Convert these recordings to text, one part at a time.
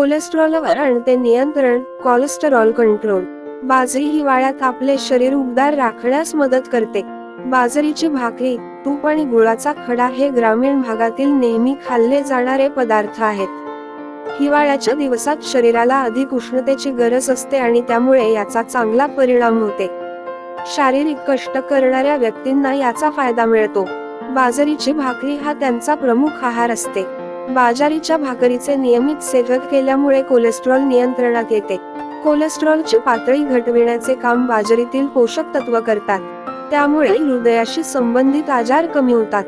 कोलेस्ट्रॉलवर आणते नियंत्रण cholesterol control बाजरी हिवाळ्यात आपले शरीर उबदार राखण्यास मदत करते. बाजरीची भाकरी तूप आणि गुळाचा खडा हे ग्रामीण भागातील नेहमी खाल्ले जाणारे पदार्थ आहेत. हिवाळ्याच्या दिवसात शरीराला अधिक उष्णतेची गरज असते आणि त्यामुळे याचा चांगला परिणाम होते. शारीरिक कष्ट करणाऱ्या व्यक्तींना याचा फायदा मिळतो. बाजरीची भाकरी हा त्यांचा प्रमुख आहार असते. बाजारीच्या भाकरीचे नियमित सेवन केल्यामुळे कोलेस्ट्रॉल नियंत्रणात येते. कोलेस्ट्रॉलची पातळी घटविण्याचे काम बाजरीतील पोषक तत्व करतात. त्यामुळे हृदयाशी संबंधित आजार कमी होतात.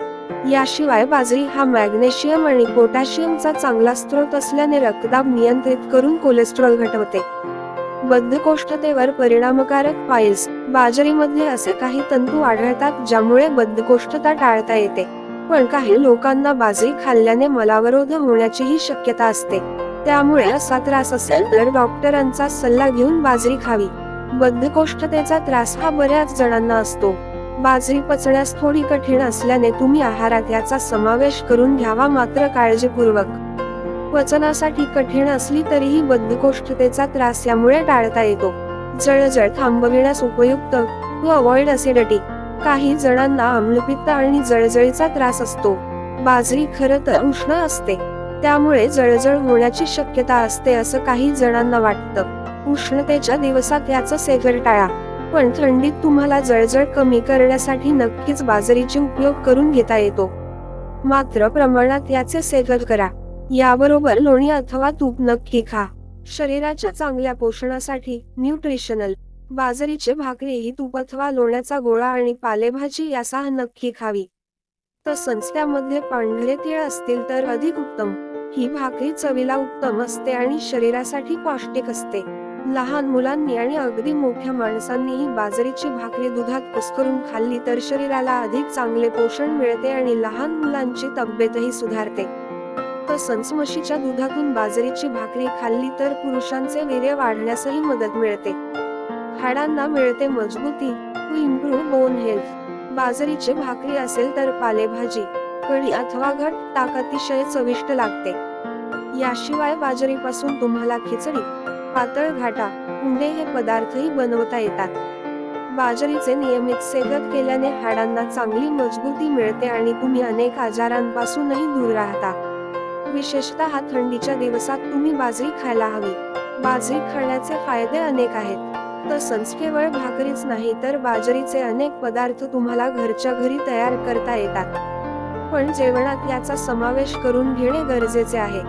याशिवाय बाजरी हा मॅग्नेशियम आणि पोटॅशियमचा चांगला स्रोत असल्याने रक्तदाब नियंत्रित करून कोलेस्ट्रॉल घटवते. बद्धकोष्ठतेवर परिणामकारक पाईल्स बाजरीमध्ये असे काही तंतू आढळतात ज्यामुळे बद्धकोष्ठता टाळता येते. पण काही लोकांना बाजरी खाल्ल्याने मलावरोध होण्याचीही शक्यता असते. त्यामुळे असा त्रास असेल तर डॉक्टरांचा सल्ला घेऊन बाजरी खावी. बद्धकोष्ठतेचा त्रास हा बऱ्याच जणांना असतो. बाजरी पचण्यास थोडी कठीण असल्याने तुम्ही आहारात याचा समावेश करून घ्यावा मात्र काळजीपूर्वक. पचनासाठी कठीण असली तरीही बद्धकोष्ठतेचा त्रास यामुळे टाळता येतो. जळजळ थांबविण्यास उपयुक्त टू अवॉइड असिडिटी काही जणांना आम्लपित्त आणि जळजळीचा त्रास असतो. बाजरी खरं तर उष्ण असते. त्यामुळे जळजळ होण्याची शक्यता असते असं काही जणांना वाटतं. उष्णतेच्या दिवसात याचं सेगर टाळा. पण थंडीत तुम्हाला जळजळ कमी करण्यासाठी नक्कीच बाजरीचे उपयोग करून घेता येतो. मात्र प्रमाणात याचे सेवन करा. याबरोबर लोणी अथवा तूप नक्की खा. शरीराच्या चांगल्या पोषणासाठी न्यूट्रिशनल. बाजरीचे भाकरी ही तूप अथवा लोण्याचा गोळा आणि पालेभाजी यासह नक्की खावी. तसंच त्यामध्ये पांढरे तीळ असतील तर अधिक उत्तम. ही भाकरी चवीला उत्तम असते आणि शरीरासाठी पौष्टिक असते. लहान मुलांनी आणि अगदी मोठ्या माणसांनीही बाजरीची भाकरी दुधात कुस्करून खाल्ली तर शरीराला अधिक चांगले पोषण मिळते आणि लहान मुलांची तब्येतही सुधारते. तसंच म्हशीच्या दुधातून बाजरीची भाकरी खाल्ली तर पुरुषांचे वीर्य वाढण्यासही मदत मिळते. हाडांना मिळते मजबूती टू इम्प्रूव्ह बोन हेल्थ. बाजरीची भाकरी असेल तर पालेभाजी कढी अथवा घट ताक अतिशय चविष्ट लागते. याशिवाय बाजरीपासून तुम्हाला खिचडी पातळ घाटा उंडे हे पदार्थही बनवता येतात. बाजरीचे नियमित सेवन केल्याने हाडांना चांगली मजबूती मिळते आणि तुम्ही अनेक आजारांपासूनही दूर राहता. विशेषतः थंडीच्या दिवसात तुम्ही बाजरी खायला हवी. बाजरी खाण्याचे फायदे अनेक आहेत. फक्त केवळ भाकरीच नाही तर बाजरीचे अनेक पदार्थ तुम्हाला घरच्या घरी तयार करता येतात. पण जेवणात याचा समावेश करून घेणे गरजेचे आहे.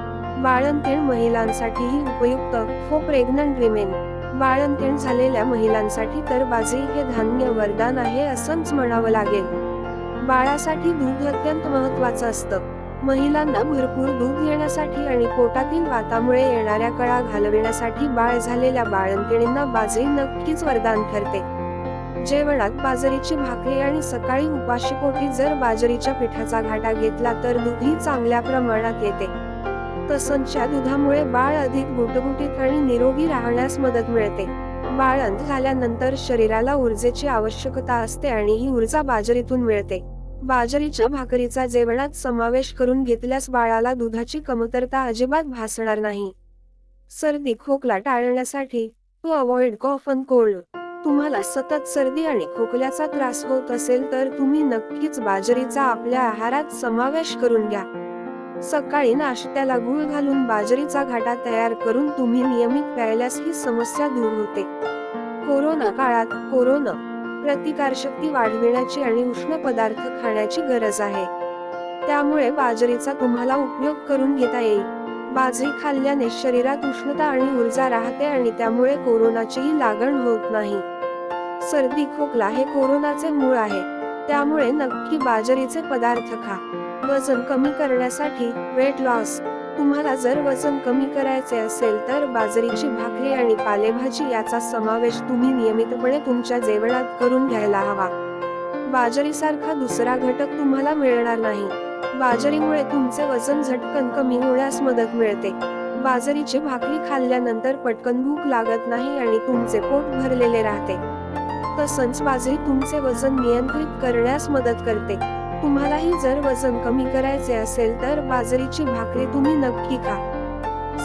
बाळंतीण महिलांसाठीही उपयुक्त फो प्रेग्नंट विमेन. बाळंतीण झालेल्या महिलांसाठी तर बाजरी हे धान्य वरदान आहे असंच म्हणावं लागेल. बाळासाठी दूध अत्यंत महत्वाचं असतं. महिलांना भरपूर दूध येण्यासाठी आणि पोटातील वातामुळे येणाऱ्या कळा घालविण्यासाठी बाळ झालेल्या बाळंतिणींना बाजरी नक्कीच वरदान ठरते. जेवणात बाजरीची भाकरी आणि सकाळी उपाशीपोटी जर बाजरीच्या पिठाचा घाटा घेतला तर दूधही चांगल्या प्रमाणात येते. तसंच्या दुधामुळे बाळ अधिक गुटगुटीत आणि निरोगी राहण्यास मदत मिळते. बाळंत झाल्यानंतर शरीराला ऊर्जेची आवश्यकता असते आणि ही ऊर्जा बाजरीतून मिळते. बाजरीच्या भाकरीचा जेवणात समावेश करून घेतल्यास बाळाला दुधाची कमतरता अजिबात भासणार नाही. सर्दी खोकला टाळण्यासाठी to avoid cough and cold तुम्हाला सतत सर्दी आणि खोकल्याचा त्रास होत असेल तर तुम्ही नक्कीच बाजरीचा आपल्या आहारात समावेश करून घ्या. सकाळी नाश्त्याला गुळ घालून बाजरीचा घाटा तयार करून तुम्ही नियमित प्यायल्यास ही समस्या दूर होते. कोरोना काळात कोरोना प्रतिकारशक्ती वाढविण्याची आणि उष्ण पदार्थ खाण्याची गरज आहे. त्यामुळे बाजरीचा तुम्हाला उपयोग करून घेता येईल. बाजरी खाल्ल्याने शरीरात उष्णता आणि ऊर्जा राहते आणि त्यामुळे कोरोनाचीही लागण होत नाही. सर्दी खोकला हे कोरोनाचे मूळ आहे. त्यामुळे नक्की बाजरीचे पदार्थ खा. वजन कमी करण्यासाठी वेट लॉस तुम्हाला जर वजन कमी करायचे असेल तर बाजरीची भाकरी आणि पालेभाजी याचा समावेश तुम्ही नियमितपणे तुमच्या जेवणात करून घ्यायला हवा. बाजरीसारखा दुसरा घटक तुम्हाला मिळणार नाही. बाजरीमुळे तुमचे वजन झटकन कमी होण्यास मदत मिळते. बाजरीची भाकरी खाल्ल्यानंतर पटकन भूक लागत नाही आणि तुमचे पोट भरलेले राहते. तसंच बाजरी तुमचे वजन नियंत्रित करण्यास मदत करते. तुम्हालाही जर वजन कमी करायचे असेल तर बाजरीची भाकरी तुम्ही नक्की खा.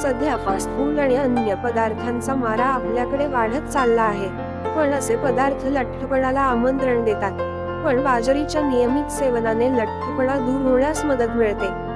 सध्या फास्ट फूड आणि अन्य पदार्थांचा मारा आपल्याकडे वाढत चालला आहे. पण असे पदार्थ लठ्ठपणाला आमंत्रण देतात. पण बाजरीच्या नियमित सेवनाने लठ्ठपणा दूर होण्यास मदत मिळते.